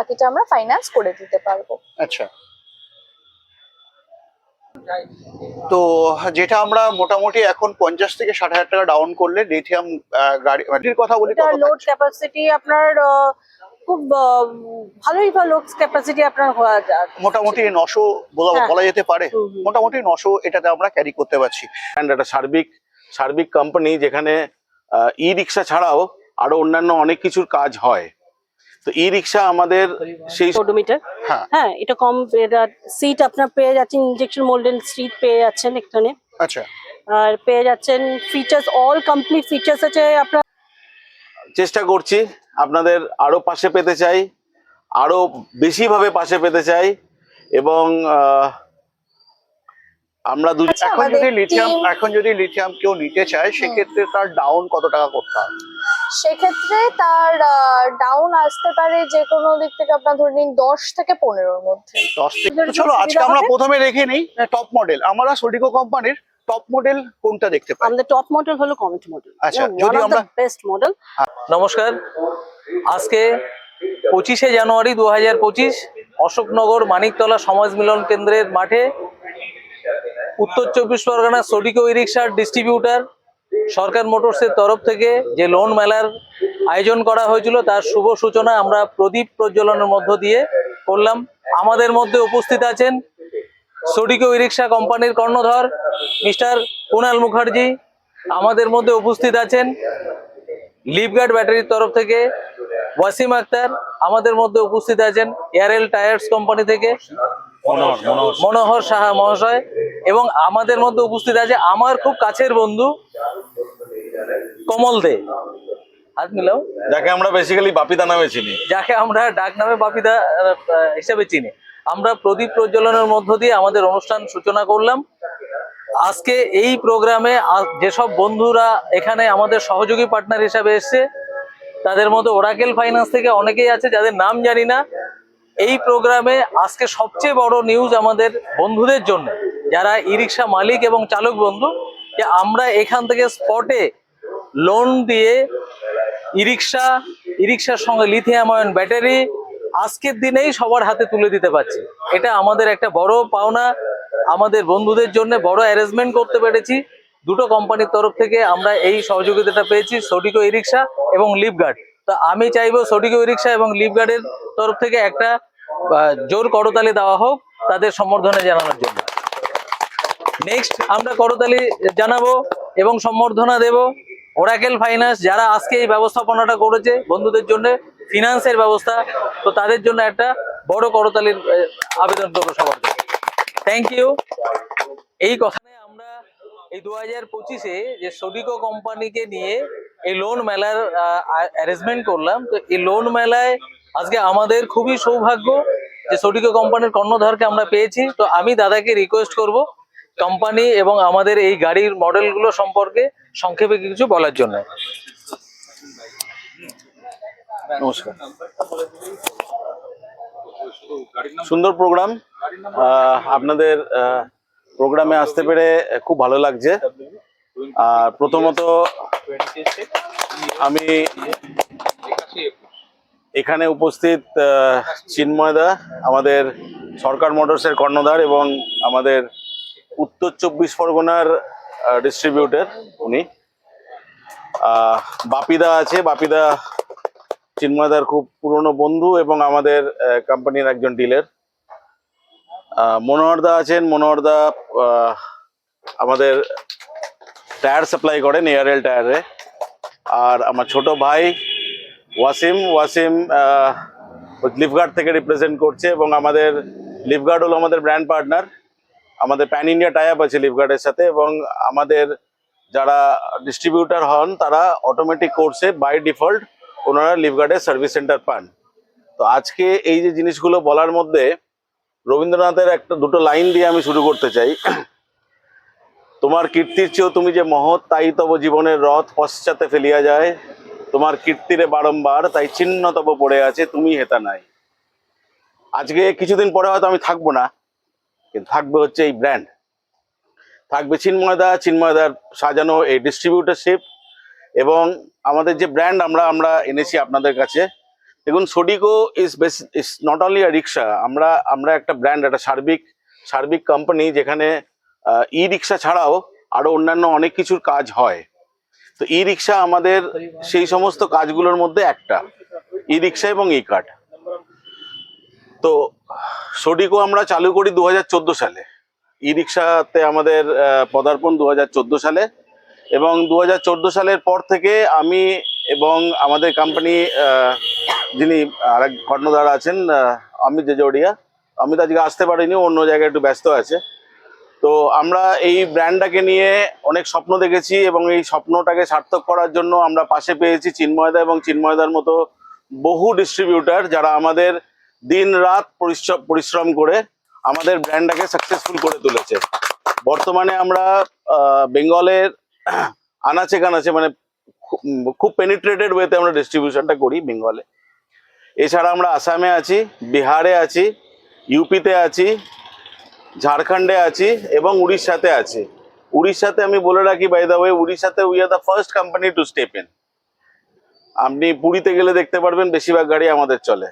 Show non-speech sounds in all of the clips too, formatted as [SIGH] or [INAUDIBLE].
বাকিটা আমরা ফাইন্যান্স করে দিতে পারব। আচ্ছা। তো যেটা আমরা মোটামুটি এখন পঞ্চাশ থেকে ষাট হাজার টাকা ডাউন করলে লিথিয়াম গাড়ি গাড়ির কথা বলি লোড ক্যাপাসিটি আপনার আহ, খুব ভালোই লোড ক্যাপাসিটি আপনার হওয়া যায় মোটামুটি নশো বলা হ্যাঁ। বলা যেতে পারে। মোটামুটি নশো এটাতে আমরা ক্যারি করতে পারছি। অ্যান্ড একটা সার্বিক সার্বিক কোম্পানি যেখানে ই রিক্সা ছাড়াও আরও অন্যান্য অনেক কিছুর কাজ হয়। তো ই রিক্সা আমাদের সেই ওডোমিটার হ্যাঁ। হ্যাঁ এটা কম এটা সিট আপনার পেয়ে যাচ্ছেন ইনজেকশন মোল্ডেন সিট পেয়ে যাচ্ছেন এখানে। আচ্ছা। আর পেয়ে যাচ্ছেন ফিচার্স অল কমপ্লিট ফিচার্স আছে আপনার। চেষ্টা করছি আপনাদের আরও পাশে পেতে চাই আরও বেশিভাবে পাশে পেতে চাই এবং আহ, আমরা দু আচ্ছা, এখন যদি লিথিয়াম এখন যদি লিথিয়াম কেউ নিতে চায় সেক্ষেত্রে তার ডাউন কত টাকা করতে হবে? সেক্ষেত্রে তার ডাউন আসতে পারে যে কোনো দিক থেকে আপনার ধরে নিন দশ থেকে পনেরোর মধ্যে। দশ থেকে চলো আজকে আমরা প্রথমে রেখে নিই টপ মডেল আমরা সোডিকো কোম্পানির টপ মডেল কোনটা দেখতে পাই? আমাদের টপ মডেল হলো কমেন্ট মডেল আচ্ছা, যদি আমরা- বেস্ট মডেল নমস্কার। আজকে পঁচিশে জানুয়ারি দু হাজার পঁচিশ অশোকনগর মানিকতলা সমাজ মিলন কেন্দ্রের মাঠে উত্তর চব্বিশ পরগনা সোডিকো ই রিক্সার ডিস্ট্রিবিউটার সরকার মোটরসের তরফ থেকে যে লোন মেলার আয়োজন করা হয়েছিল তার শুভ সূচনা আমরা প্রদীপ প্রজ্বলনের মধ্য দিয়ে করলাম। আমাদের মধ্যে উপস্থিত আছেন সোডিকো ই রিক্সা কোম্পানির কর্ণধর মিস্টার কুণাল মুখার্জি। আমাদের মধ্যে উপস্থিত আছেন লিপগার্ড ব্যাটারির তরফ থেকে ওয়াসিম আক্তার। আমাদের মধ্যে উপস্থিত আছেন এয়ারএল টায়ার্স কোম্পানি থেকে মনোহর সাহা মহাশয় এবং আমাদের মধ্যে উপস্থিত আছে আমার খুব কাছের বন্ধু কমল দে। হাত মিলাও যাকে আমরা বেসিক্যালি বাপিদা নামে চিনি। যাকে আমরা ডাক নামে বাপিদা হিসেবে চিনি। আমরা প্রদীপ প্রজ্বলনের মধ্য দিয়ে আমাদের অনুষ্ঠান সূচনা করলাম। আজকে এই প্রোগ্রামে যেসব বন্ধুরা এখানে আমাদের সহযোগী পার্টনার হিসাবে এসছে তাদের মধ্যে ওরাকেল ফাইন্যান্স থেকে অনেকেই আছে যাদের নাম জানি না। এই প্রোগ্রামে আজকে সবচেয়ে বড় নিউজ আমাদের বন্ধুদের জন্য যারা ই রিক্সা মালিক এবং চালক বন্ধু যে আমরা এখান থেকে স্পটে লোন দিয়ে ই রিক্সা ই রিক্সার সঙ্গে লিথিয়াম আয়ন ব্যাটারি আজকের দিনেই সবার হাতে তুলে দিতে পারছি। এটা আমাদের একটা বড় পাওনা, আমাদের বন্ধুদের জন্য বড় অ্যারেঞ্জমেন্ট করতে পেরেছি। দুটো কোম্পানির তরফ থেকে আমরা এই সহযোগিতাটা পেয়েছি সোডিকো ই রিক্সা এবং লিপগার্ড তো আমি চাইব সোডিকো ই রিক্সা এবং লিপগার্ডের তরফ থেকে একটা জোর করতালি দেওয়া হোক তাদের সম্বর্ধনা জানানোর জন্য। নেক্সট আমরা করতালি জানাব এবং সম্বর্ধনা দেব। ওরাকেল ফাইন্যান্স যারা আজকে এই ব্যবস্থাপনাটা করেছে বন্ধুদের জন্য ফিনান্সের ব্যবস্থা, তো তাদের জন্য একটা বড় করতালির আবেদন করব সবার থ্যাংক ইউ এই কথা আমরা এই দু হাজার পঁচিশে যে সোডিকো কোম্পানিকে নিয়ে এই লোন মেলার অ্যারেঞ্জমেন্ট করলাম, তো এই লোন মেলায় আজকে আমাদের খুবই সৌভাগ্য যে সোডিকো কোম্পানির কর্ণধারকে আমরা পেয়েছি। তো আমি দাদাকে রিকোয়েস্ট করব কোম্পানি এবং আমাদের এই গাড়ির মডেলগুলো সম্পর্কে সংক্ষেপে কিছু বলার জন্য। নমস্কার। সুন্দর প্রোগ্রাম আপনাদের প্রোগ্রামে আসতে পেরে খুব ভালো লাগছে। আর প্রথমত আমি এখানে উপস্থিত চিন্ময়দা আমাদের সরকার মোটরসের কর্ণধার এবং আমাদের উত্তর চব্বিশ পরগনার ডিস্ট্রিবিউটর উনি। বাপিদা আছে। বাপিদা চিন্ময়দার খুব পুরনো বন্ধু এবং আমাদের কোম্পানির একজন ডিলার মনোহরদা আছেন। মনোহরদা আমাদের টায়ার সাপ্লাই করেন এয়ারএল টায়ারে আর আমার ছোট ভাই ওয়াসিম ওয়াসিম লিফগার্ড থেকে রিপ্রেজেন্ট করছে এবং আমাদের লিফগার্ড হলো আমাদের ব্র্যান্ড পার্টনার আমাদের প্যান ইন্ডিয়া টাই আপ আছে লিফগার্ডের সাথে এবং আমাদের যারা ডিস্ট্রিবিউটার হন, তারা অটোমেটিক কোর্সে বাই ডিফল্ট ওনারা লিফগার্ডের সার্ভিস সেন্টার পান। তো আজকে এই যে জিনিসগুলো বলার মধ্যে রবীন্দ্রনাথের একটা দুটো লাইন দিয়ে আমি শুরু করতে চাই। তোমার কীর্তির চেয়েও তুমি যে মহৎ, তাই তব জীবনের রথ পশ্চাতে ফেলিয়া যায়। তোমার কীর্তিরে বারম্বার, তাই চিহ্ন তব পড়ে আছে তুমি হেতা নাই। আজকে কিছুদিন পরে হয়তো আমি থাকব না। থাকবে হচ্ছে এই ব্র্যান্ড থাকবে চিন্ময়দা, চিন্ময়দার সাজানো এই ডিস্ট্রিবিউটারশিপ এবং আমাদের যে ব্র্যান্ড আমরা আমরা এনেছি আপনাদের কাছে। দেখুন সোডিকো is base is not only a rickshaw আমরা আমরা একটা ব্র্যান্ড একটা সার্বিক সার্বিক কোম্পানি যেখানে ই রিক্সা ছাড়াও আরও অন্যান্য অনেক কিছুর কাজ হয়। তো ই রিক্সা আমাদের সেই সমস্ত কাজগুলোর মধ্যে একটা ই রিক্সা এবং ই কার্ড তো সোডিকো আমরা চালু করি দু হাজার চোদ্দ সালে। ই রিক্সাতে আমাদের পদার্পণ দু হাজার চোদ্দ সালে এবং দু হাজার চোদ্দ সালের পর থেকে আমি এবং আমাদের কোম্পানি যিনি আরেক কর্ণধার আছেন অমিত জেজোড়িয়া, অমিত আজকে আসতে পারিনি অন্য জায়গায় একটু ব্যস্ত আছে। তো আমরা এই ব্র্যান্ডটাকে নিয়ে অনেক স্বপ্ন দেখেছি এবং এই স্বপ্নটাকে সার্থক করার জন্য আমরা পাশে পেয়েছি চিন্ময়দা এবং চিন্ময়দার মতো বহু ডিস্ট্রিবিউটার যারা আমাদের দিন রাত পরিশ্রম পরিশ্রম করে আমাদের ব্র্যান্ডটাকে সাকসেসফুল করে তুলেছে। বর্তমানে আমরা বেঙ্গলের আনাচে কানাচে মানে খুব পেনিট্রেটেড ওয়েতে আমরা ডিস্ট্রিবিউশনটা করি বেঙ্গলে। এছাড়া আমরা আসামে আছি, বিহারে আছি ইউপিতে আছি, ঝাড়খণ্ডে আছি এবং উড়িষ্যাতে আছি। উড়িষ্যাতে আমি বলে রাখি by the way উড়িষ্যাতে we are the first company to step in আপনি পুরীতে গেলে দেখতে পারবেন, বেশিরভাগ গাড়ি আমাদের চলে।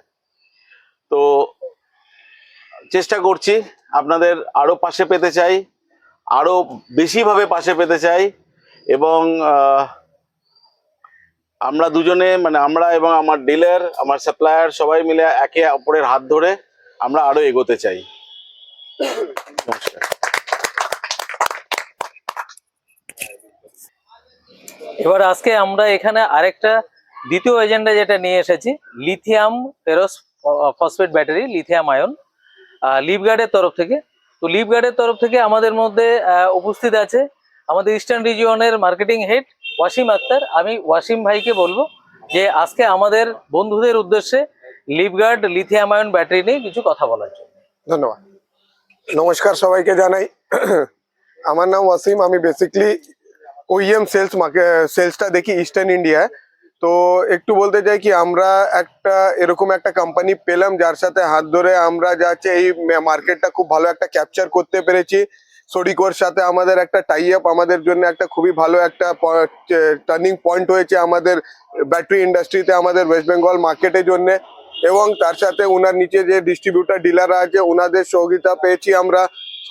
তো চেষ্টা করছি আপনাদের আরও পাশে পেতে চাই, আরও বেশিভাবে পাশে পেতে চাই এবং আমরা দুজনে মানে আমরা এবং আমার ডিলার, আমার সাপ্লায়ার সবাই মিলে একে অপরের হাত ধরে আমরা আরও এগোতে চাই। এবার আজকে আমরা এখানে আরেকটা দ্বিতীয় এজেন্ডা যেটা নিয়ে এসেছি lithium ferrous phosphate battery, lithium ion. লিপগার্ডের তরফ থেকে। তো লিপগার্ডের তরফ থেকে আমাদের মধ্যে উপস্থিত আছে আমাদের ইস্টার্ন রিজিয়নের মার্কেটিং হেড ওয়াসিম আক্তার। আমি ওয়াসিম ভাইকে বলব যে, আজকে আমাদের বন্ধুদের উদ্দেশ্যে লিপগার্ড লিথিয়াম আয়ন ব্যাটারি নিয়ে কিছু কথা বলার জন্য। ধন্যবাদ। নমস্কার সবাইকে জানাই। আমার নাম ওয়াসিম। আমি বেসিকলি ওইএম সেলস সেলসটা দেখি ইস্টার্ন ইন্ডিয়ায় তো একটু বলতে চাই কি, আমরা একটা এরকম একটা কোম্পানি পেলাম যার সাথে হাত ধরে আমরা যাচ্ছে এই মার্কেটটা খুব ভালো একটা ক্যাপচার করতে পেরেছি। সডিকোর সাথে আমাদের একটা টাই আপ আমাদের জন্য একটা খুবই ভালো একটা টার্নিং পয়েন্ট হয়েছে আমাদের ব্যাটারি ইন্ডাস্ট্রিতে আমাদের ওয়েস্ট বেঙ্গল মার্কেটের জন্য। এবং তার সাথে ওনার নিচে যে ডিস্ট্রিবিউটার ডিলার আছে ওনাদের সহযোগিতা পেয়েছি আমরা।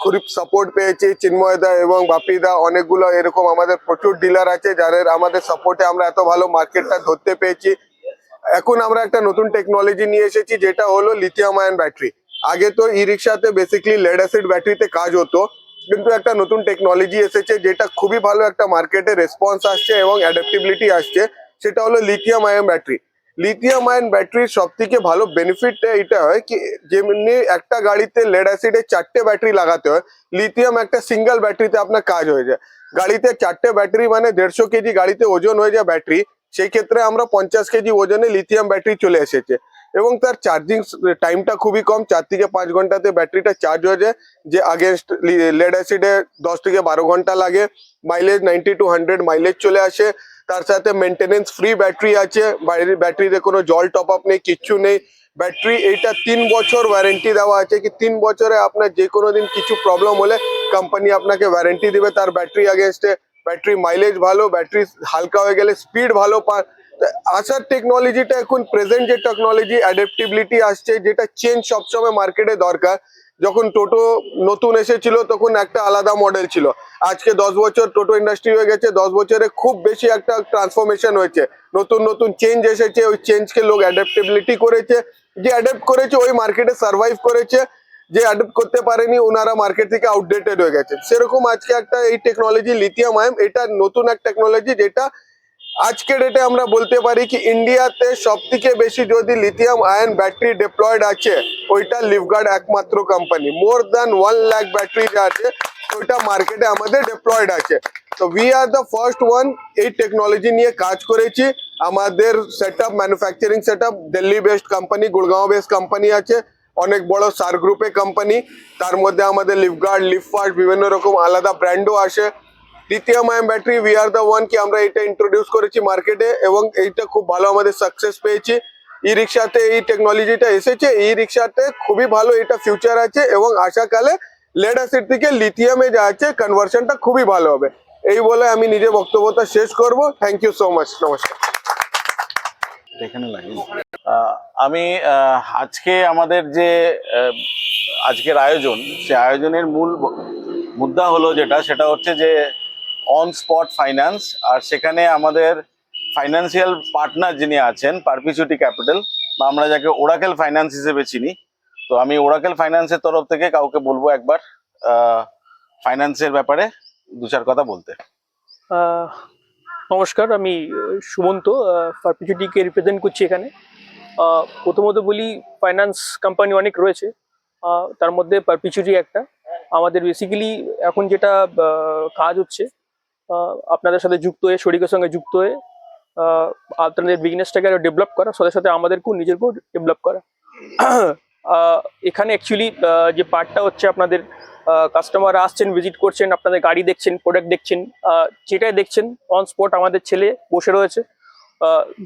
খুব সাপোর্ট পেয়েছি, চিন্ময়দা এবং বাপিদা, অনেকগুলো এরকম আমাদের প্রচুর ডিলার আছে যাদের আমাদের সাপোর্টে আমরা এত ভালো মার্কেটটা ধরতে পেয়েছি। এখন আমরা একটা নতুন টেকনোলজি নিয়ে এসেছি, যেটা হলো লিথিয়াম আয়ন ব্যাটারি আগে তো ই রিক্সাতে বেসিক্যালি লেড অ্যাসিড ব্যাটারিতে কাজ হতো, কিন্তু একটা নতুন টেকনোলজি এসেছে যেটা খুবই ভালো একটা মার্কেটে রেসপন্স আসছে এবং অ্যাডাপ্টিবিলিটি আসছে, সেটা হলো lithium ion battery lithium ion ব্যাটারির সব থেকে ভালো বেনিফিটটা এটা হয় কি, যেমনি একটা গাড়িতে লেড অ্যাসিডের চারটে ব্যাটারি লাগাতে হয় লিথিয়াম একটা সিঙ্গেল ব্যাটারিতে আপনার কাজ হয়ে যায়। গাড়িতে চারটে ব্যাটারি মানে দেড়শো কেজি গাড়িতে ওজন হয়ে যায় ব্যাটারি সেই ক্ষেত্রে আমরা পঞ্চাশ কেজি ওজনে লিথিয়াম ব্যাটারি চলে এসেছে। এবং তার চার্জিং টাইমটা খুবই কম, চার থেকে পাঁচ ঘন্টাতে ব্যাটারিটা চার্জ হয়ে যায়, যে আগেনস্ট লেড অ্যাসিডে দশ থেকে বারো ঘণ্টা লাগে mileage ninety to hundred mileage চলে আসে। তার সাথে মেনটেনেন্স ফ্রি ব্যাটারি আছে। বাইরের ব্যাটারিতে কোনো জল টপ আপ নেই, কিচ্ছু নেই। ব্যাটারি এইটা তিন বছর ওয়ারেন্টি দেওয়া আছে কি তিন বছরে আপনার যে কোনো দিন কিছু প্রবলেম হলে কোম্পানি আপনাকে ওয়ারেন্টি দিবে। তার ব্যাটারি আগেনস্টে ব্যাটারি মাইলেজ ভালো ব্যাটারি হালকা হয়ে গেলে স্পিড ভালো পান আসার টেকনোলজিটা এখন প্রেজেন্ট যে টেকনোলজি অ্যাডাপ্টিবিলিটি আসছে, যেটা চেঞ্জ সবসময় মার্কেটে দরকার। যখন টোটো নতুন এসেছিল, তখন একটা আলাদা মডেল ছিল। আজকে দশ বছর টোটো ইন্ডাস্ট্রি হয়ে গেছে, দশ বছরে খুব বেশি একটা ট্রান্সফরমেশন হয়েছে। নতুন নতুন চেঞ্জ এসেছে, ওই চেঞ্জকে লোক অ্যাডাপ্টেবিলিটি করেছে। যে অ্যাডাপ্ট করেছে, ওই মার্কেটে সার্ভাইভ করেছে। যে অ্যাডাপ্ট করতে পারেনি, ওনারা মার্কেট থেকে আউটডেটেড হয়ে গেছে। সেরকম আজকে একটা এই টেকনোলজি লিথিয়াম আয়ন এটা নতুন এক টেকনোলজি যেটা আজকে ডেটে আমরা বলতে পারি কি ইন্ডিয়াতে সব থেকে বেশি যদি লিথিয়াম আয়ন ব্যাটারি ডিপ্লয়েড আছে, ওইটা লিভগার্ড একমাত্র company more than one lakh battery যা আছে, ওইটা মার্কেটে আমাদের ডিপ্লয়েড আছে। তো we are the first one এই টেকনোলজি নিয়ে কাজ করেছি। আমাদের set up manufacturing set up Delhi based company Gurgaon based company আছে, অনেক বড় সার গ্রুপে কোম্পানি তার মধ্যে আমাদের লিফগার্ড লিফফার্ট বিভিন্ন রকম আলাদা ব্র্যান্ডও আসে। Lithium ion battery we are the one কি আমরা এটা ইন্ট্রোডিউস করেছি মার্কেটে এবং এইটা খুব ভালো আমাদের সাকসেস পেয়েছি। ই রিক্সাতে এই টেকনোলজিটা এসেছে ই রিক্সাতে খুবই ভালো এটা ফিউচার আছে এবং আশাকালে লেড অ্যাসিড থেকে লিথিয়ামে যা আছে কনভার্সনটা খুবই ভালো হবে। এই বলে আমি নিজের বক্তব্যটা শেষ করব। থ্যাংক ইউ সো মাচ নমস্কার। আমি আজকে আমাদের যে আজকের আয়োজন, সে আয়োজনের মূল মুদ্রা হলো যেটা, সেটা হচ্ছে যে অন স্পট ফাইন্যান্স আর সেখানে আমাদের ফাইন্যান্সিয়াল পার্টনার যিনি আছেন পারপিচুটি ক্যাপিটাল বা আমরা যাকে ওরাকেল ফাইন্যান্স হিসেবে চিনি, তো আমি ওরাকেল ফাইন্যান্সের তরফ থেকে কাউকে বলব একবার ফাইন্যান্সের ব্যাপারে দু চার কথা বলতে। নমস্কার, আমি সুমন্ত পারপিচুটিকে রিপ্রেজেন্ট করছি এখানে। প্রথমত বলি ফাইন্যান্স কোম্পানি অনেক রয়েছে। তার মধ্যে পারপিচুটি একটা। আমাদের বেসিক্যালি এখন যেটা কাজ হচ্ছে আপনাদের সাথে যুক্ত হয়ে শরীরের সঙ্গে যুক্ত হয়ে আপনাদের বিজনেসটাকে আরও ডেভেলপ করা, সাথে সাথে আমাদেরকেও নিজেরকেও ডেভেলপ করা। [CLEARS THROAT] এখানে অ্যাকচুয়ালি যে পার্টটা হচ্ছে আপনাদের কাস্টমার আসছেন ভিজিট করছেন, আপনাদের গাড়ি দেখছেন প্রোডাক্ট দেখছেন যেটাই দেখছেন অন স্পট আমাদের ছেলে বসে রয়েছে।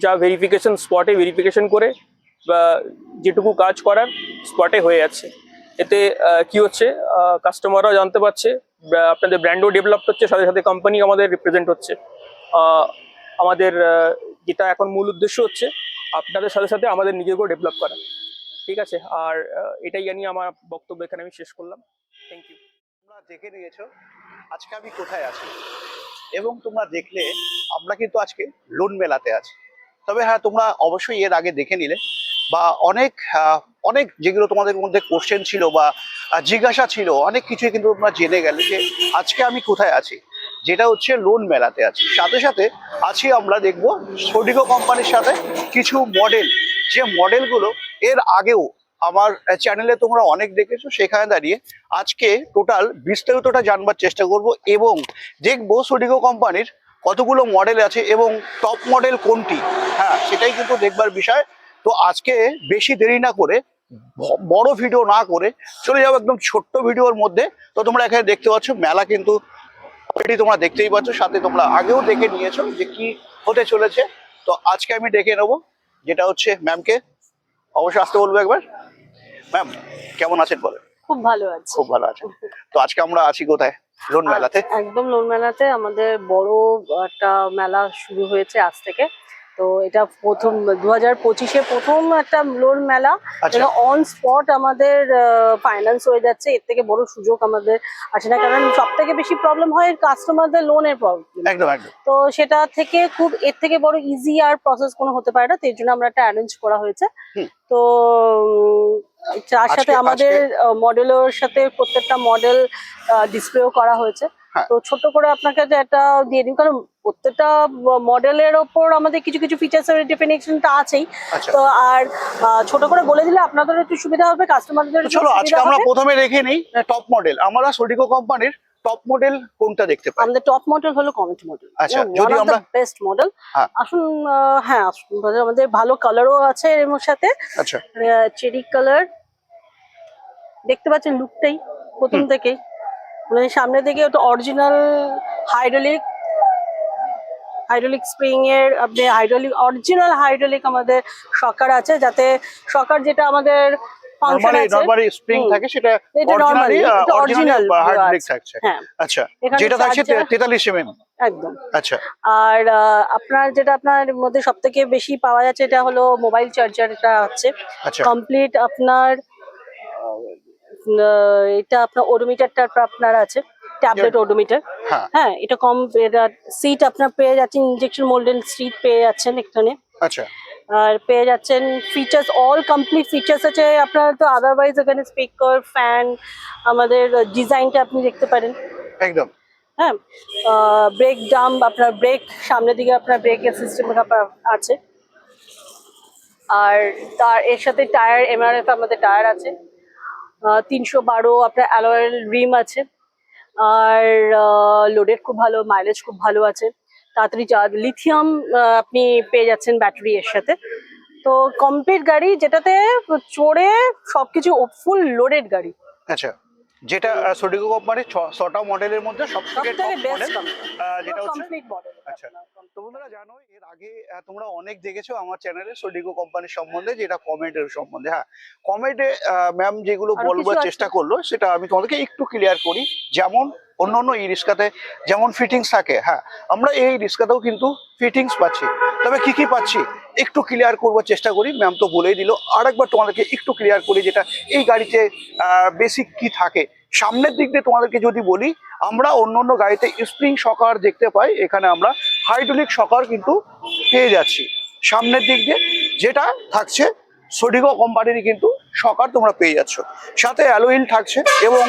যা ভেরিফিকেশন স্পটে ভেরিফিকেশন করে যেটুকু কাজ করার স্পটে হয়ে যাচ্ছে এতে কি হচ্ছে? কাস্টমাররাও জানতে পারছে আপনাদের ব্র্যান্ডও ডেভেলপ হচ্ছে, সাথে সাথে কোম্পানি আমাদের রিপ্রেজেন্ট হচ্ছে। আমাদের যেটা এখন মূল উদ্দেশ্য হচ্ছে, আপনাদের সাথে সাথে আমাদের নিজেকেও ডেভেলপ করা। ঠিক আছে? আর এটাই জানিয়ে আমার বক্তব্য এখানে আমি শেষ করলাম। থ্যাংক ইউ তোমরা দেখে নিয়েছো, আজকে আমি কোথায় আছি? এবং তোমরা দেখলে, আমরা কিন্তু আজকে লোন মেলাতে আছি। তবে হ্যাঁ তোমরা অবশ্যই এর আগে দেখে নিলে। বা অনেক অনেক যেগুলো তোমাদের মধ্যে কোশ্চেন ছিল বা জিজ্ঞাসা ছিল, অনেক কিছুই কিন্তু তোমরা জেনে গেলে যে আজকে আমি কোথায় আছি। যেটা হচ্ছে লোন মেলাতে আছি। সাথে সাথে আছি আমরা দেখব সোডিকো কোম্পানির সাথে কিছু মডেল যে মডেলগুলো এর আগেও আমার চ্যানেলে তোমরা অনেক দেখেছ, সেখানে দাঁড়িয়ে আজকে টোটাল বিস্তারিতটা জানবার চেষ্টা করব এবং দেখব সোডিকো কোম্পানির কতগুলো মডেল আছে এবং টপ মডেল কোনটি। হ্যাঁ সেটাই কিন্তু দেখবার বিষয়। তো আজকে বেশি দেরি না করে বড় ভিডিও না করে চলে যাব একদম ছোট্ট ভিডিওর মধ্যে। তো তোমরা এখানে দেখতে পাচ্ছ মেলা কিন্তু অলরেডি তোমরা দেখতেই পাচ্ছ সাথে তোমরা আগেও দেখে নিয়েছো যে কি হতে চলেছে। তো আজকে আমি ডেকে নেব যেটা হচ্ছে ম্যামকে অবশ্যই আসতে বলব একবার। ম্যাম কেমন আছেন বলে খুব ভালো আছে। খুব ভালো আছে তো আজকে আমরা আছি কোথায়? লোন মেলাতে। একদম লোন মেলাতে আমাদের বড় একটা মেলা শুরু হয়েছে আজ থেকে। তো এটা প্রথম দু হাজার পঁচিশে প্রথম একটা লোন মেলা। এটা অন স্পট আমাদের ফাইন্যান্স হয়ে যাচ্ছে। এর থেকে বড় সুযোগ আমাদের আছে না। কারণ সব থেকে বেশি প্রবলেম হয় কাস্টমারদের লোনের প্রবলেম একদম একদম। তো সেটা থেকে খুব এর থেকে বড় ইজি আর প্রসেস কোনো হতে পারে না। তো এর জন্য আমরা একটা অ্যারেঞ্জ করা হয়েছে। তো তার সাথে আমাদের মডেলের সাথে প্রত্যেকটা মডেল ডিসপ্লেও করা হয়েছে। হ্যাঁ। তো ছোট করে আপনাকে যে একটা দিয়ে দিন কারণ প্রত্যেকটা মডেলের ওপর আমাদের কিছু কিছু ফিচার্স এর ডেফিনেশনটা আছেই। আচ্ছা। তো আর ছোট করে বলে দিলে আপনাদের একটু সুবিধা হবে কাস্টমারদের চলো আজকে আমরা প্রথমে রেখে নিই টপ মডেল আমরা সোডিকো কোম্পানির টপ মডেল কোনটা দেখতে পাই? আমাদের টপ মডেল হলো কমেন্ট মডেল আচ্ছা, যদি আমরা- বেস্ট মডেল হ্যাঁ। আসুন হ্যাঁ আসুন আমাদের ভালো কালারও আছে এর সাথে। আচ্ছা। চেরি কালার দেখতে পাচ্ছেন লুকটাই প্রথম থেকেই। মানে সামনে থেকে ওটা অরিজিনাল হাইড্রোলিক হাইড্রোলিক স্প্রিং এর আপনি হাইড্রোলিক অরিজিনাল হাইড্রোলিক আমাদের সকার আছে যাতে সকার যেটা আমাদের ফাংশন আছে। নরমালি স্প্রিং থাকে সেটা অরিজিনালি অরিজিনাল original থাকছে হ্যাঁ। আচ্ছা যেটা থাকছে এমএম একদম। আচ্ছা। আর আপনার যেটা আপনার মধ্যে সব থেকে বেশি পাওয়া যাচ্ছে এটা হলো মোবাইল চার্জার এটা আছে। আচ্ছা। কমপ্লিট আপনার আহ, এটা আপনার ওডোমিটারটা আপনার আছে ট্যাবলেট ওডোমিটার হ্যাঁ। এটা কম এটা সিট আপনার পেয়ে যাচ্ছেন ইনজেকশন মোল্ডেন সিট পেয়ে যাচ্ছেন এখানে। আচ্ছা। আর পেয়ে যাচ্ছেন ফিচার্স অল কমপ্লিট ফিচার্স আছে। আপনার তো আদারওয়াইজ এখানে স্পিকার ফ্যান আমাদের ডিজাইনটা আপনি দেখতে পারেন। একদম। হ্যাঁ ব্রেক ডাম আপনার ব্রেক সামনের দিকে আপনার ব্রেকের সিস্টেম আছে। আর তার এর সাথে টায়ার এমআরএফ আমাদের টায়ার আছে। তিনশো বারো আপনার অ্যালয়েল রিম আছে। আর লোডেড খুব ভালো মাইলেজ খুব ভালো আছে। তাড়াতাড়ি চার্জ লিথিয়াম আপনি পেয়ে যাচ্ছেন ব্যাটারি এর সাথে। তো কমপ্লিট গাড়ি যেটাতে চড়ে সবকিছু ফুল লোডেড গাড়ি। আচ্ছা যেটা সোডিকো কোম্পানির ছটা মডেলের মধ্যে সব সব থেকে থেকে টপ বেস্ট মডেল যেটা হচ্ছে কমপ্লিট মডেল আচ্ছা। তো বন্ধুরা জানো এর আগে তোমরা অনেক দেখেছ আমার চ্যানেলে সোডিকো কোম্পানির সম্বন্ধে যেটা কমেন্টের সম্বন্ধে। হ্যাঁ কমেন্টে ম্যাম যেগুলো বলবার চেষ্টা করল সেটা আমি তোমাদেরকে একটু ক্লিয়ার করি। যেমন অন্য অন্য ই রিক্সাতে যেমন ফিটিংস থাকে হ্যাঁ আমরা এই রিক্সাতেও কিন্তু ফিটিংস পাচ্ছি। তবে কি কি পাচ্ছি? একটু ক্লিয়ার করবার চেষ্টা করি ম্যাম তো বলেই দিল। আরেকবার তোমাদেরকে একটু ক্লিয়ার করি যেটা এই গাড়িতে বেসিক কি থাকে। সামনের দিক দিয়ে তোমাদেরকে যদি বলি আমরা অন্য অন্য গাড়িতে স্প্রিং সকার দেখতে পাই এখানে আমরা হাইড্রোলিক সকার কিন্তু পেয়ে যাচ্ছি। সামনের দিক দিয়ে যেটা থাকছে সোডিগো কোম্পানিরই কিন্তু সকার তোমরা পেয়ে যাচ্ছ। সাথে অ্যালোইল থাকছে এবং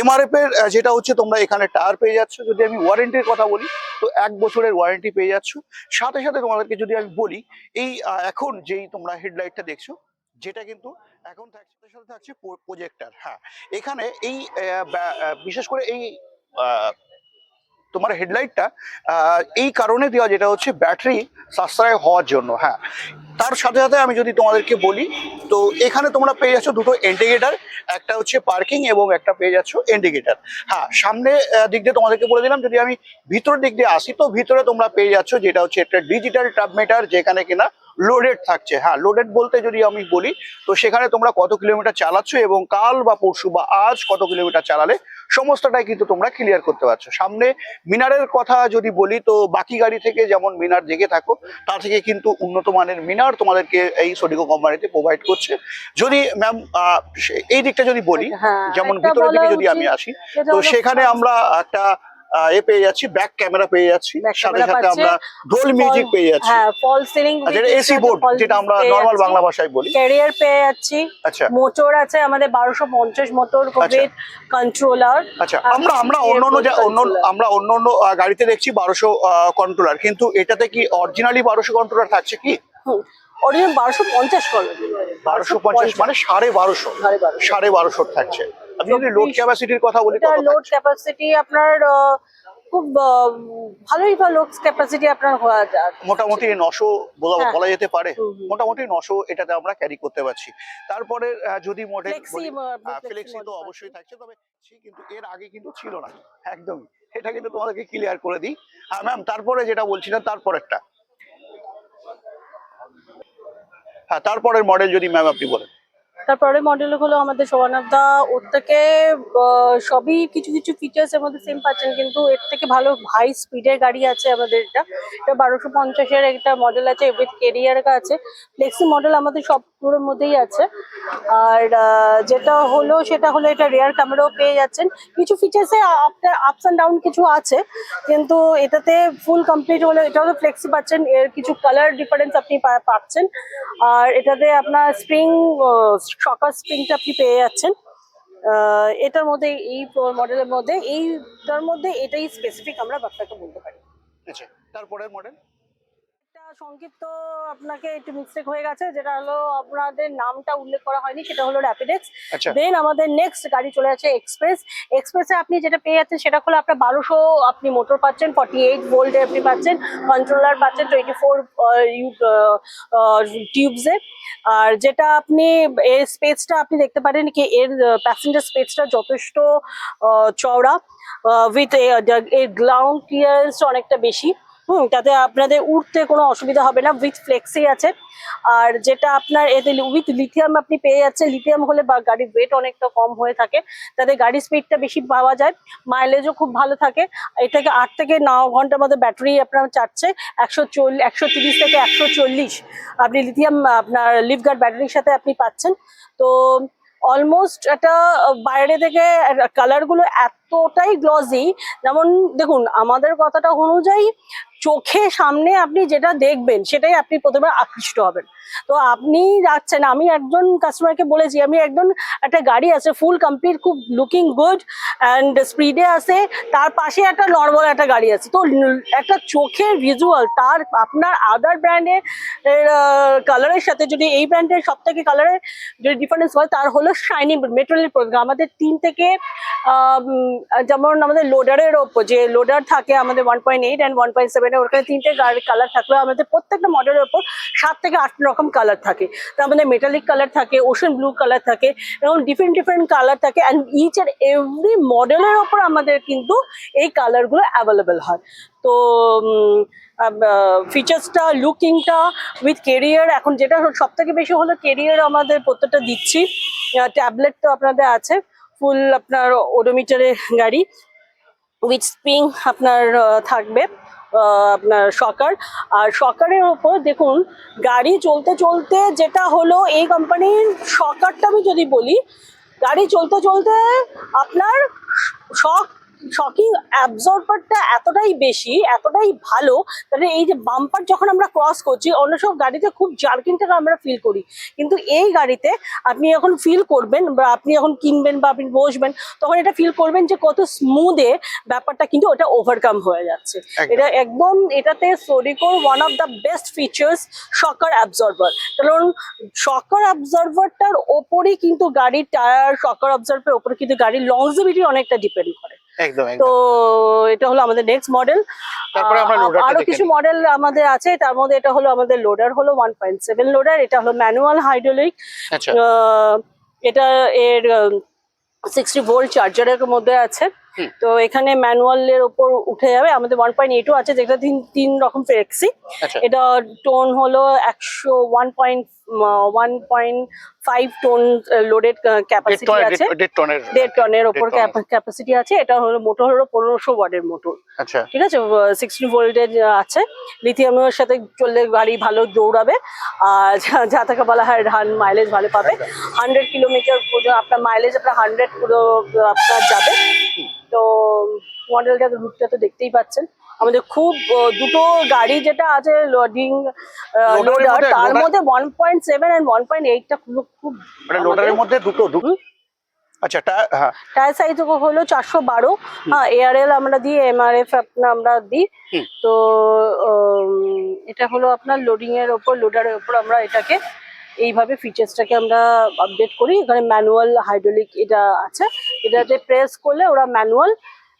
এমআরএফ এর যেটা হচ্ছে তোমরা এখানে টায়ার পেয়ে যাচ্ছ। যদি আমি ওয়ারেন্টির কথা বলি, তো এক বছরের ওয়ারেন্টি পেয়ে যাচ্ছ। সাথে সাথে তোমাদেরকে যদি আমি বলি, এই এখন যেই তোমরা হেডলাইটটা দেখছ, যেটা কিন্তু এখন থাকছে, সাথে থাকছে প্রজেক্টার হ্যাঁ। এখানে এই বিশেষ করে এই তোমার হেডলাইটটা এই কারণে দেওয়া যেটা হচ্ছে ব্যাটারি সাশ্রয় হওয়ার জন্য হ্যাঁ। তার সাথে সাথে আমি যদি তোমাদেরকে বলি, তো এখানে তোমরা পেয়ে যাচ্ছ দুটো ইন্ডিকেটার একটা হচ্ছে পার্কিং এবং একটা পেয়ে যাচ্ছ ইন্ডিকেটার হ্যাঁ। সামনে দিক দিয়ে তোমাদেরকে বলে দিলাম, যদি আমি ভিতরের দিক দিয়ে আসি, তো ভিতরে তোমরা পেয়ে যাচ্ছ যেটা হচ্ছে একটা ডিজিটাল টাব মিটার যেখানে কিনা লোডেড থাকছে হ্যাঁ। লোডেড বলতে যদি আমি বলি, তো সেখানে তোমরা কত কিলোমিটার চালাচ্ছ এবং কাল বা পরশু বা আজ কত কিলোমিটার চালালে সমস্তটাই কিন্তু তোমরা ক্লিয়ার করতে পারছ। সামনে মিনারের কথা যদি বলি তো বাকি গাড়ি থেকে যেমন মিনার জেগে থাকো তা থেকে কিন্তু উন্নত মানের মিনার তোমাদেরকে এই সোডিকো কোম্পানিতে প্রোভাইড করছে। যদি ম্যাম এই দিকটা যদি বলি হ্যাঁ যেমন ভিতরের দিকে যদি আমি আসি তো সেখানে আমরা একটা এ পেয়ে যাচ্ছি ব্যাক ক্যামেরা পেয়ে যাচ্ছি। সাথে সাথে আমরা ডোল মিউজিক পেয়ে যাচ্ছি। হ্যাঁ ফল সিলিং আচ্ছা এসি বোর্ড যেটা আমরা নর্মাল বাংলা ভাষায় বলি। ক্যারিয়ার পেয়ে যাচ্ছি। আচ্ছা। মোটর আছে আমাদের বারোশো পঞ্চাশ মোটর আচ্ছা। উইথ কন্ট্রোলার আচ্ছা আমরা আমরা air অন্য অন্য যা অন্য আমরা অন্য অন্য গাড়িতে দেখছি বারোশো কন্ট্রোলার কিন্তু এটাতে কি অরিজিনালি বারোশো কন্ট্রোলার থাকছে কি? অরিজিনাল বারোশো পঞ্চাশ বারোশো পঞ্চাশ মানে সাড়ে বারোশো। সাড়ে বারোশো। সাড়ে বারোশো থাকছে। আমি যদি লোড ক্যাপাসিটির কথা বলি কত লোড ক্যাপাসিটি আপনার খুব ভালোই বা লোড ক্যাপাসিটি আপনার হওয়া যায় মোটামুটি নশো বলা হ্যাঁ। বলা যেতে পারে। মোটামুটি নশো এটাতে আমরা ক্যারি করতে পারছি। তারপরে যদি মডেল ফ্লেক্সি তো অবশ্যই থাকছে তবে কিন্তু এর আগে কিন্তু ছিল না। একদমই। এটা কিন্তু তোমাদেরকে ক্লিয়ার করে দিই। হ্যাঁ ম্যাম তারপরে যেটা বলছিলেন তারপরেরটা। হ্যাঁ তারপরের মডেল যদি ম্যাম আপনি বলেন। তারপরে মডেল হলো আমাদের সোয়ানাদা ওর থেকে সবই কিছু কিছু ফিচার্স এর মধ্যে সেম পাচ্ছেন, কিন্তু এর থেকে ভালো হাই স্পিডের গাড়ি আছে আমাদের এটা। এটা বারোশো পঞ্চাশের একটা মডেল আছে উইথ কেরিয়ার আছে। ফ্লেক্সি মডেল আমাদের সবগুলোর মধ্যেই আছে। আর যেটা হলো, সেটা হলো এটা রেয়ার ক্যামেরাও পেয়ে যাচ্ছেন। কিছু ফিচার্সে আপনার আপস অ্যান্ড ডাউন কিছু আছে, কিন্তু এটাতে ফুল কমপ্লিট হলো। এটা হলো ফ্লেক্সি পাচ্ছেন, এর কিছু কালার ডিফারেন্স আপনি পাচ্ছেন। আর এটাতে আপনার স্প্রিং সকার স্প্রিংটা আপনি পেয়ে যাচ্ছেন। এটার মধ্যে, এই মডেলের মধ্যে, এইটার মধ্যে এটাই স্পেসিফিক আমরা বাচ্চাকে বলতে পারি। আচ্ছা তারপরের মডেল সংক্ষিপ্ত আপনাকে একটু মিস্টেক হয়ে গেছে যেটা হলো আপনাদের নামটা উল্লেখ করা হয়নি সেটা হলো র্যাপিডেক্স আচ্ছা। দেন আমাদের নেক্সট গাড়ি চলে আছে এক্সপ্রেস এক্সপ্রেসে আপনি যেটা পেয়ে যাচ্ছেন সেটা হলো আপনার বারোশো আপনি মোটর পাচ্ছেন ফর্টি এইট ভোল্টে আপনি পাচ্ছেন কন্ট্রোলার পাচ্ছেন টোয়েন্টি ফোর টিউবসে আর যেটা আপনি এর স্পেসটা আপনি দেখতে পারেন কি এর প্যাসেঞ্জার স্পেসটা যথেষ্ট চওড়া উইথ এর গ্রাউন্ড ক্লিয়ারেন্স অনেকটা বেশি। হুম, তাতে আপনাদের উঠতে কোনো অসুবিধা হবে না উইথ ফ্লেক্সি আছে। আর যেটা আপনার এতে উইথ লিথিয়াম আপনি পেয়ে যাচ্ছেন লিথিয়াম হলে বা গাড়ির ওয়েট অনেকটা কম হয়ে থাকে, তাতে গাড়ির স্পিডটা বেশি পাওয়া যায় মাইলেজও খুব ভালো থাকে। এটাকে আট থেকে ন ঘণ্টার মধ্যে ব্যাটারি আপনার চাচ্ছে, একশো চল্লিশ একশো তিরিশ থেকে একশো চল্লিশ। আপনি লিথিয়াম আপনার লিফগার্ড ব্যাটারির সাথে আপনি পাচ্ছেন। তো অলমোস্ট একটা বাইরে থেকে কালারগুলো এতটাই গ্লসি যেমন দেখুন, আমাদের কথাটা অনুযায়ী চোখে সামনে আপনি যেটা দেখবেন সেটাই আপনি প্রথমে আকৃষ্ট হবেন। তো আপনি যাচ্ছেন, আমি একজন কাস্টমারকে বলেছি, আমি একজন, একটা গাড়ি আছে ফুল কমপ্লিট খুব লুকিং গুড অ্যান্ড স্পিডে আছে, তার পাশে একটা নর্মাল একটা গাড়ি আছে। তো একটা চোখের ভিজুয়াল তার আপনার আদার ব্র্যান্ডের কালারের সাথে যদি এই ব্র্যান্ডের সব থেকে কালারের যদি ডিফারেন্স হয়, তার হলো শাইনি মেটেরিয়াল আমাদের তিন থেকে যেমন আমাদের লোডারের ওপর, যে লোডার থাকে আমাদের one point eight and one point seven ওখানে তিনটে গাড়ির কালার থাকলেও আমাদের প্রত্যেকটা মডেলের ওপর সাত থেকে আট রকম কালার থাকে। তার মধ্যে মেটালিক কালার থাকে ওশন ব্লু কালার থাকে, এবং ডিফারেন্ট ডিফারেন্ট কালার থাকে অ্যান্ড ইচ অ্যান্ড এভরি মডেলের ওপর আমাদের কিন্তু এই কালারগুলো অ্যাভেলেবেল হয়। তো ফিচার্সটা লুকিংটা উইথ কেরিয়ার এখন যেটা সব থেকে বেশি হলো কেরিয়ার আমাদের প্রত্যেকটা দিচ্ছি। ট্যাবলেট তো আপনাদের আছে ফুল আপনার ওডোমিটারের গাড়ি উইথ স্প্রিং আপনার থাকবে। আপনার সকার। আর সকারের ওপর দেখুন, গাড়ি চলতে চলতে যেটা হলো, এই কোম্পানির সকারটা আমি যদি বলি, গাড়ি চলতে চলতে আপনার শক শকিং অ্যাবজর্বারটা এতটাই বেশি এতটাই ভালো তাহলে এই যে বাম্পার যখন আমরা ক্রস করছি অন্য সব গাড়িতে খুব জার্কিংটাকে আমরা ফিল করি। কিন্তু এই গাড়িতে আপনি যখন ফিল করবেন বা আপনি যখন কিনবেন বা আপনি বসবেন তখন এটা ফিল করবেন যে কত স্মুথে ব্যাপারটা কিন্তু ওটা ওভারকাম হয়ে যাচ্ছে। এটা একদম এটাতে সোরিকোর one of the best features shocker absorber কারণ শকার অ্যাবজর্ভারটার ওপরেই কিন্তু গাড়ির টায়ার শকার অবজার্ভার ওপরে কিন্তু গাড়ির লংজিভিটি অনেকটা ডিপেন্ড করে। তো এটা হলো আমাদের নেক্সট মডেল আরও কিছু মডেল আমাদের আছে তার মধ্যে এটা হলো আমাদের লোডার হলো ওয়ান পয়েন্ট সেভেন লোডার এটা হলো ম্যানুয়াল হাইড্রোলিক আচ্ছা। এটা এর সিক্সটি ভোল্ট চার্জারের মধ্যে আছে। তো এখানে ম্যানুয়ালের ওপর উঠে যাবে আমাদের ওয়ান পয়েন্ট এইটও আছে যেটা তিন তিন রকম ফ্লেক্সি। আচ্ছা। এটা টোন হলো একশো one point one point five ton loaded capacity আছে। দেড় টনের ওপর ক্যাপাসিটি আছে। এটা হলো মোটর হলো পনেরোশো ওয়ার্ডের মোটর। আচ্ছা। ঠিক আছে? সিক্সটিন ভোল্টেজ আছে। লিথিয়ামের সাথে চললে গাড়ি ভালো দৌড়াবে। আর যা- যা বলা হয় রান মাইলেজ ভালো পাবে। হান্ড্রেড কিলোমিটার পর্যন্ত আপনার মাইলেজ আপনার হান্ড্রেড পুরো আপনার যাবে। তো মডেলটা রুটটা তো দেখতেই পাচ্ছেন। আমাদের খুব দুটো গাড়ি যেটা আছে লোডিং লোডার তার মধ্যে one point seven and one point এইটটা খুব খুব মানে লোডারের মধ্যে দুটো দুটো আচ্ছা টা হ্যাঁ। টায়ার সাইজ হলো চারশো বারো। হ্যাঁ এআরএল আমরা দিই এমআরএফ আপনার আমরা দিই। তো এটা হলো আপনার লোডিং এর ওপর লোডারের ওপর আমরা এটাকে এইভাবে ফিচার্সটাকে আমরা আপডেট করি। এখানে ম্যানুয়াল হাইড্রোলিক এটা আছে। এটাতে প্রেস করলে ওরা ম্যানুয়াল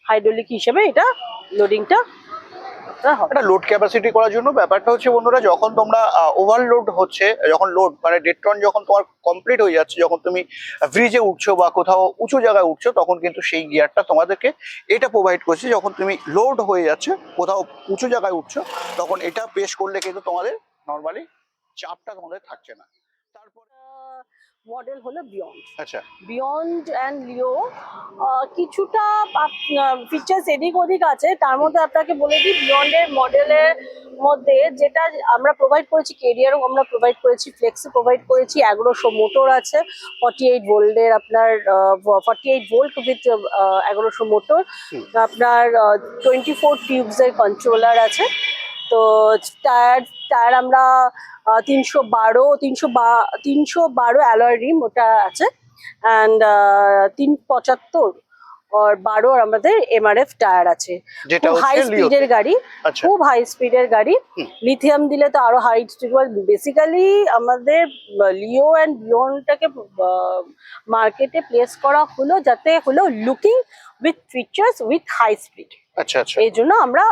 হাইড্রোলিক হিসেবে এটা লোডিংটা একটা লোড ক্যাপাসিটি করার জন্য ব্যাপারটা হচ্ছে বন্ধুরা, যখন তোমরা ওভারলোড হচ্ছে, যখন লোড মানে দেড় টন যখন তোমার কমপ্লিট হয়ে যাচ্ছে, যখন তুমি ব্রিজে উঠছো বা কোথাও উঁচু জায়গায় উঠছো, তখন কিন্তু সেই গিয়ারটা তোমাদেরকে এটা প্রোভাইড করছে। যখন তুমি লোড হয়ে যাচ্ছে, কোথাও উঁচু জায়গায় উঠছো, তখন এটা পেশ করলে কিন্তু তোমাদের নর্মালি চাপটা তোমাদের থাকছে না। মডেল হলো বিয়ন্ড আচ্ছা। বিয়ন্ড অ্যান্ড লিও কিছুটা ফিচার্স এদিক ওদিক আছে। তার মধ্যে আপনাকে বলে দিই বিয়ন্ডের মডেলের মধ্যে যেটা আমরা প্রোভাইড করেছি কেরিয়ারও আমরা প্রোভাইড করেছি ফ্লেক্সি প্রোভাইড করেছি এগারোশো মোটর আছে ফর্টি এইট ভোল্টের আপনার ফর্টি এইট ভোল্ট উইথ এগারোশো মোটর আপনার টোয়েন্টি ফোর টিউবসের কন্ট্রোলার আছে। তো টায়ার টায়ার আমরা তিনশো বারো তিনশো বা তিনশো বারো অ্যালয় রিম ওটা আছে। অ্যান্ড তিন পঁচাত্তর আর বারো আমাদের এমআরএফ টায়ার আছে। খুব হাই স্পিডের গাড়ি আচ্ছা। খুব হাই স্পিডের গাড়ি। লিথিয়াম দিলে তো আরও হাই স্পিড বেসিক্যালি আমাদের লিও অ্যান্ড বিয়নটাকে মার্কেটে প্লেস করা হলো যাতে হলো looking with features with high speed আচ্ছা আচ্ছা। এই জন্য আমরা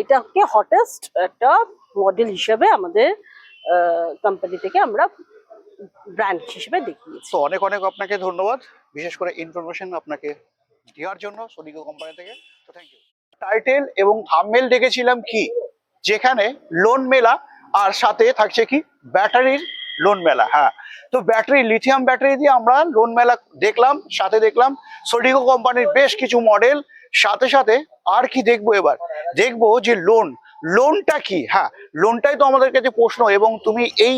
এটাকে হটেস্ট একটা মডেল হিসেবে আমাদের কোম্পানি থেকে আমরা ব্র্যান্ড হিসেবে দেখিয়েছি। তো অনেক অনেক আপনাকে ধন্যবাদ। বিশেষ করে ইনফরমেশন আপনাকে দেওয়ার জন্য সোনিকো কোম্পানি থেকে। তো থ্যাংক ইউ টাইটেল এবং থামমেল দেখেছিলাম কি? যেখানে লোন মেলা, আর সাথে থাকছে কি? ব্যাটারির লোন মেলা হ্যাঁ। তো ব্যাটারি লিথিয়াম ব্যাটারি দিয়ে আমরা লোন মেলা দেখলাম, সাথে দেখলাম। সোডিকো কোম্পানির বেশ কিছু মডেল সাথে সাথে আর কি দেখব এবার? দেখব যে লোন লোনটা কি? হ্যাঁ লোনটাই তো আমাদের কাছে প্রশ্ন এবং তুমি এই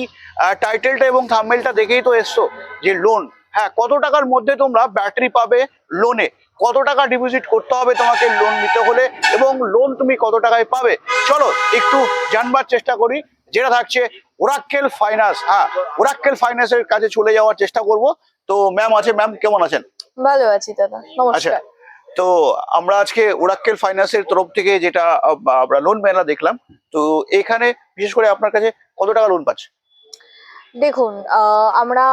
টাইটেলটা এবং থাম্বেলটা দেখেই তো এসছো যে লোন হ্যাঁ কত টাকার মধ্যে তোমরা ব্যাটারি পাবে লোনে কত টাকা ডিপোজিট করতে হবে তোমাকে লোন নিতে হলে এবং লোন তুমি কত টাকায় পাবে? চলো একটু জানবার চেষ্টা করি যেটা থাকছে ওরাক্কেল ফাইন্যান্স হ্যাঁ ওরাক্কেল ফাইন্যান্সের কাছে চলে যাওয়ার চেষ্টা করব। তো ম্যাম আছে ম্যাম কেমন আছেন? ভালো আছি দাদা আচ্ছা নমস্কার তো আমরা আজকে ওরাক্কেল ফাইন্যান্সের তরফ থেকে যেটা আমরা লোন মেলা দেখলাম তো এখানে বিশেষ করে আপনার কাছে কত টাকা লোন পাচ্ছে? দেখুন আমরা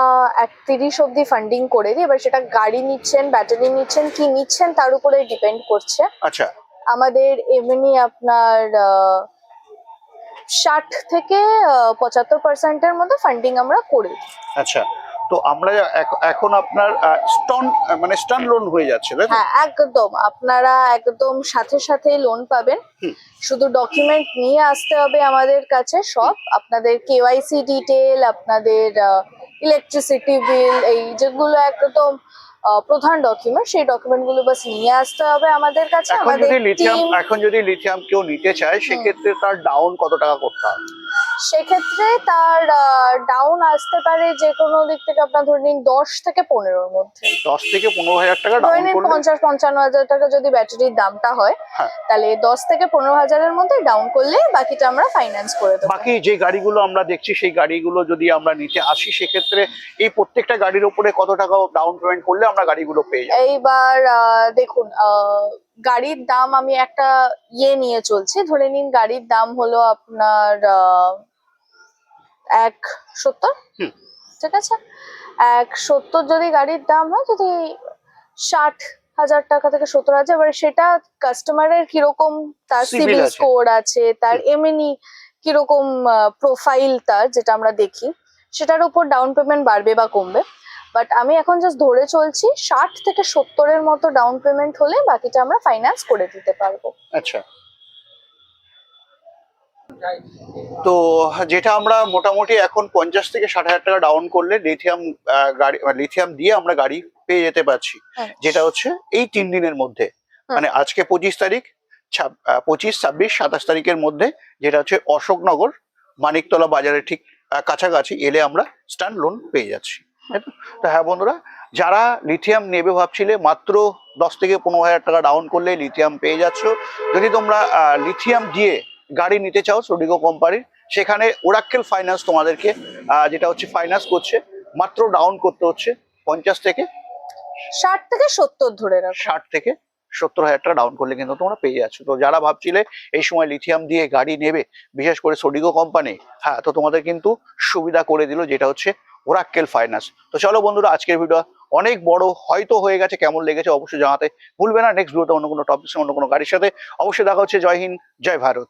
এক তিরিশ অব্দি ফান্ডিং করে দিই এবার সেটা গাড়ি নিচ্ছেন ব্যাটারি নিচ্ছেন কি নিচ্ছেন তার উপরে ডিপেন্ড করছে। আচ্ছা। আমাদের এমনি আপনার ষাট থেকে পঁচাত্তর পার্সেন্টের মধ্যে ফান্ডিং আমরা করে দিই। আচ্ছা। তো আমরা এখন আপনার স্টন মানে স্টন লোন হয়ে যাচ্ছে? হ্যাঁ একদম। আপনারা একদম সাথে সাথে লোন পাবেন। শুধু ডকুমেন্ট নিয়ে আসতে হবে আমাদের কাছে সব। আপনাদের কেওয়াইসি ডিটেল আপনাদের ইলেকট্রিসিটি বিল এই যেগুলো একদম প্রধান ডকুমেন্ট সেই ডকুমেন্টগুলো বাস নিয়ে আসতে হবে আমাদের কাছে। এখন আমাদের যদি লিথিয়াম এখন যদি লিথিয়াম কেউ নিতে চায় সেক্ষেত্রে তার ডাউন কত টাকা করতে হবে? সেক্ষেত্রে তার ডাউন আসতে পারে যে কোনো দিক থেকে আপনার ধরে নিন দশ থেকে পনেরোর মধ্যে। দশ থেকে পনেরো হাজার টাকা ধরে নিন পঞ্চাশ পঞ্চান্ন হাজার টাকা যদি ব্যাটারির দামটা হয় হ্যাঁ। তাহলে দশ থেকে পনেরো হাজারের মধ্যে ডাউন করলে বাকিটা আমরা ফাইন্যান্স করে দেবো। বাকি যে গাড়িগুলো আমরা দেখছি সেই গাড়িগুলো যদি আমরা নিতে আসি সেক্ষেত্রে এই প্রত্যেকটা গাড়ির উপরে কত টাকা ডাউন পেমেন্ট করলে আমরা গাড়িগুলো পেয়ে যাব? এইবার দেখুন আহ, গাড়ির দাম আমি একটা ইয়ে নিয়ে চলছি। ধরে নিন গাড়ির দাম হলো আপনার এক সত্তর। ঠিক আছে? এক সত্তর যদি গাড়ির দাম হয় যদি ষাট হাজার টাকা থেকে সত্তর হাজার এবার সেটা কাস্টমারের কীরকম তার সিভিল স্কোর আছে। তার এমনি কীরকম প্রোফাইল তার যেটা আমরা দেখি সেটার উপর ডাউন পেমেন্ট বাড়বে বা কমবে। বাট আমি এখন জাস্ট ধরে চলছি ষাট থেকে সত্তরের মতো ডাউন পেমেন্ট হলে বাকিটা আমরা ফাইন্যান্স করে দিতে পারব। আচ্ছা। তো যেটা আমরা মোটামুটি এখন পঞ্চাশ থেকে ষাট হাজার টাকা ডাউন করলে লিথিয়াম গাড়ি লিথিয়াম দিয়ে আমরা গাড়ি পেয়ে যেতে পারছি হ্যাঁ। যেটা হচ্ছে এই তিন দিনের মধ্যে। মানে আজকে পঁচিশ তারিখ পঁচিশ ছাব্বিশ সাতাশ তারিখের মধ্যে যেটা হচ্ছে অশোকনগর মানিকতলা বাজারে ঠিক কাছাকাছি এলে আমরা স্ট্যান্ড লোন পেয়ে যাচ্ছি। তো? হ্যাঁ বন্ধুরা যারা লিথিয়াম নেবে ভাবছিলে মাত্র দশ থেকে পনেরো হাজার টাকা ডাউন করলে লিথিয়াম পেয়ে যাচ্ছ। যদি তোমরা লিথিয়াম দিয়ে গাড়ি নিতে চাও সোডিগো কোম্পানির সেখানে ওরাক্কেল ফাইন্যান্স তোমাদেরকে যেটা হচ্ছে ফাইন্যান্স করছে মাত্র ডাউন করতে হচ্ছে পঞ্চাশ থেকে ষাট থেকে সত্তর ধরে রাখো। ষাট থেকে সত্তর হাজার টাকা ডাউন করলে কিন্তু তোমরা পেয়ে যাচ্ছ। তো যারা ভাবছিলে এই সময় লিথিয়াম দিয়ে গাড়ি নেবে বিশেষ করে সোডিগো কোম্পানি হ্যাঁ তো তোমাদের কিন্তু সুবিধা করে দিল যেটা হচ্ছে ওরাক্কেল ফাইন্যান্স তো চলো বন্ধুরা, আজকের ভিডিও অনেক বড়, হয়তো হয়ে গেছে, কেমন লেগেছে অবশ্যই জানাতে ভুলবে না। নেক্সট ভিডিওতে অন্য কোনো টপিক অন্য কোনো গাড়ির সাথে অবশ্যই দেখা হচ্ছে। জয় হিন্দ, জয় ভারত।